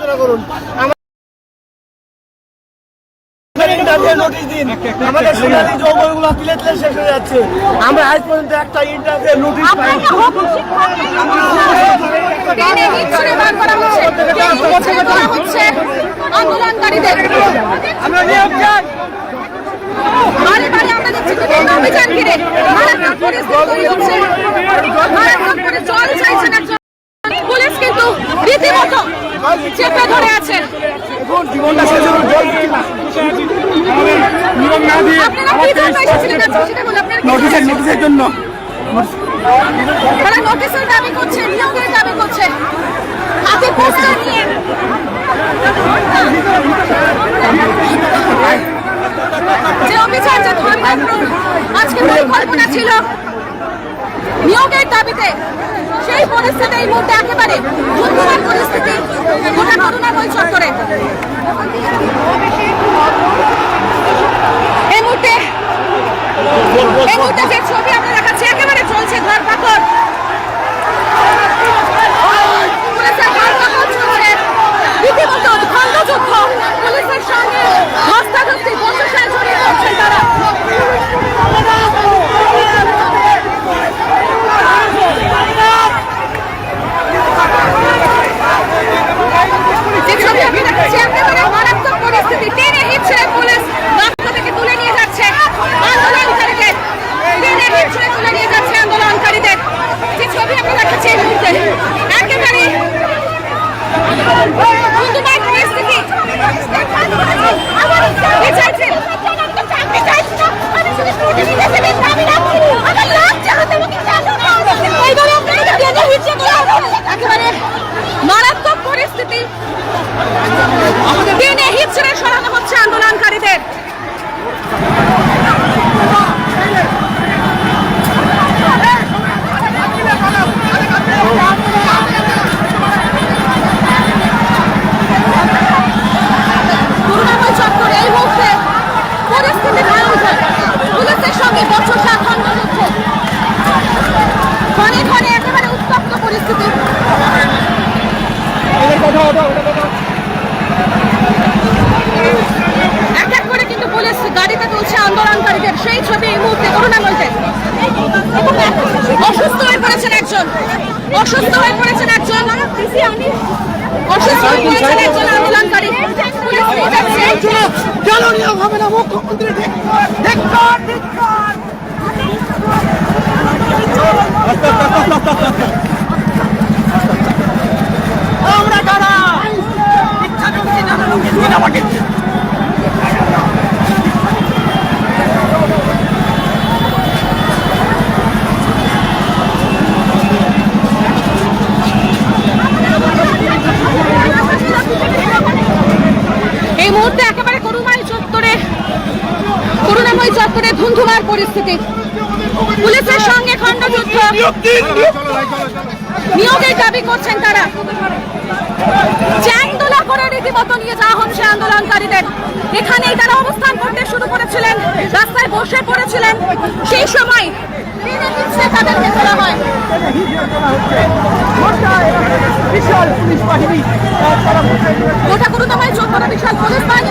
আলোচনা করুন আমার- ইন্টারভিউ নোটিশ দিন আমাদের সোনালী যৌবগুলো তিলে তিলে শেষ হয়ে যাচ্ছে আমরা আজ পর্যন্ত একটা ইন্টারভিউ নোটিশ পাই টেনে হিচড়ে বার করা হচ্ছে টেনে হিচড়ে করা হচ্ছে আন্দোলনকারীদের আমরা নিয়োগ চাই বারে বারে আমরা দেখছি বিভিন্ন অভিযান ঘিরে মারাত্মক পরিস্থিতি হচ্ছে মারাত্মক করে জল চাইছেন একজন পুলিশ কিন্তু রীতিমতো চেপে ধরে আছে এখন জীবনটা শেষ হলো জল দিচ্ছি না। দিয়ে নোটিশের নোটিশের জন্য। তারা নোটিশের দাবি করছে নিয়োগের দাবি করছে। হাতে পোস্টার নিয়ে যে অভিযান যে ধর্মের আজকে পরিকল্পনা ছিল নিয়োগের দাবিতে সেই পরিস্থিতি এই মুহূর্তে একেবারে দুর্বল পরিস্থিতি, গোটা করুণাময় চত্বরে এই মুহূর্তে এই মুহূর্তে যে ছবি আমরা দেখাচ্ছি, একেবারে চলছে ধর পাকড়। পুলিশের সঙ্গে বন্ধুসায় জড়িয়ে পড়ছেন তারা যে ছবি আমি দেখাচ্ছি একেবারে মারাত্মক পরিস্থিতি টেনে হিচড়ে পুলিশ রাস্তা থেকে তুলে নিয়ে যাচ্ছে আন্দোলনকারীদের টেনে হিচড়ে তুলে নিয়ে যাচ্ছে আন্দোলনকারীদের যে ছবি আমি দেখাচ্ছি এই মুহূর্তে একেবারে ধুন্ধুমার পরিস্থিতি কি চাইছেন? একেবারে মারাত্মক পরিস্থিতি টেনে হিচড়ে সরানো হচ্ছে আন্দোলনকারীদের করুণাময় চত্বরে এই মুহূর্তে পরিস্থিতি ভয়ঙ্কর পুলিশের সঙ্গে বচসা খণ্ড হচ্ছে ঘরে ঘরে একেবারে উত্তপ্ত পরিস্থিতি এক এক করে কিন্তু পুলিশ গাড়িতে তুলছে আন্দোলনকারীদের সেই ছবি এই মুহূর্তে করুণাময়তে। অসুস্থ হয়ে একজন। অসুস্থ হয়ে পড়েছেন একজন। অসুস্থ হয়ে পড়েছেন একজন। আমরা কারা? ইচ্ছা করছি না পরিস্থিতি। পুলিশের সঙ্গে খণ্ডযুদ্ধ। নিয়োগ নিয়োগের দাবি করছেন তারা। চ্যাংদোলা করে রীতিমতো নিয়ে যাওয়া হচ্ছে আন্দোলনকারীদের। এখানেই তারা অবস্থান করতে শুরু করেছিলেন, রাস্তায় বসে পড়েছিলেন। সেই সময় তাদেরকে তোলা হয়। গোটা করুণাময় চত্বরে বিশাল পুলিশ বাহিনী।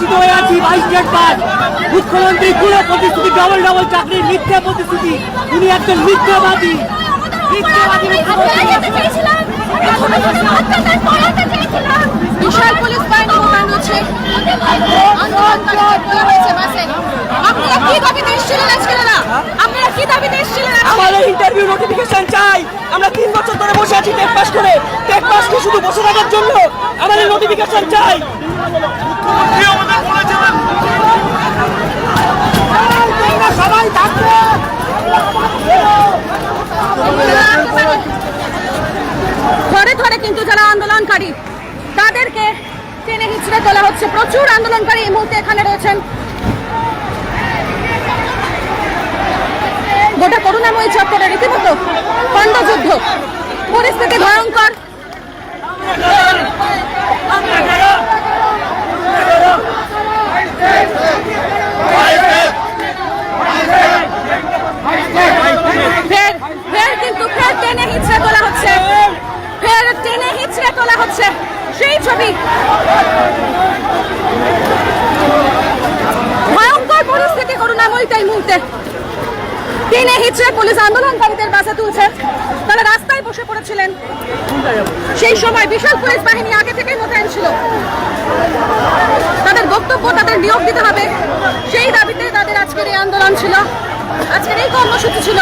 কি বাইশ ডেট পাস মুখ্যমন্ত্রী পুরো প্রতিশ্রুতি ডবল ডবল চাকরির মিথ্যা প্রতিশ্রুতি। উনি একজন মিথ্যাবাদী। মিথ্যাবাদী চেয়েছিলাম বিশাল পুলিশ বাহিনী মোতায়েন রয়েছে আন্দোলনকারীদের বলা হয়েছে বাসে। আপনারা কি দাবিতে এসেছিলেন আজকে না আপনারা কি দাবিতে এসেছিলেন আমাদের ইন্টারভিউ নোটিফিকেশন চাই। আমরা তিন বছর ধরে বসে আছি টেক পাস করে। টেক পাস কি শুধু বসে থাকার জন্য আমাদের নোটিফিকেশন চাই। সবাই থাকবে ঘরে ঘরে কিন্তু যারা আন্দোলনকারী তাদেরকে টেনে হিচড়ে তোলা হচ্ছে। প্রচুর আন্দোলনকারী এই মুহূর্তে এখানে রয়েছেন। গোটা করুণাময়ী চত্বরে রীতিমতো খণ্ডযুদ্ধ পরিস্থিতি ভয়ঙ্কর ফের ফের কিন্তু ফের টেনে হিচড়ে তোলা হচ্ছে ফের টেনে হিচড়ে তোলা হচ্ছে সেই ছবি ভয়ঙ্কর পরিস্থিতি করুণাময়ীতে এই মুহূর্তে টেনে হিচড়ে পুলিশ আন্দোলনকারীদের বাসে তুলছে তারা রাস্তায় বসে পড়েছিলেন। সেই সময় বিশাল পুলিশ বাহিনী আগে থেকেই মোতায়েন ছিল। তাদের বক্তব্য, তাদের নিয়োগ দিতে হবে। সেই দাবিতে তাদের আজকের এই আন্দোলন ছিল। আজকের এই কর্মসূচি ছিল।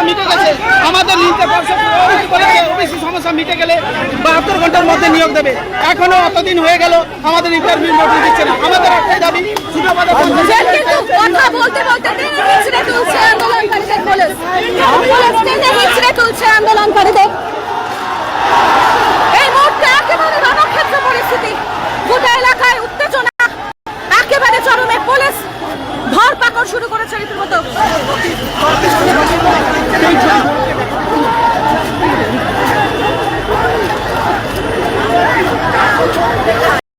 সমস্যা মিটে গেছে। আমাদের নিতে ওবিসি সমস্যা মিটে গেলে বাহাত্তর ঘণ্টার মধ্যে নিয়োগ দেবে। এখনও অতদিন হয়ে গেল আমাদের ইন্টারভিউ নোট দিচ্ছে না। আমাদের একটাই দাবি এই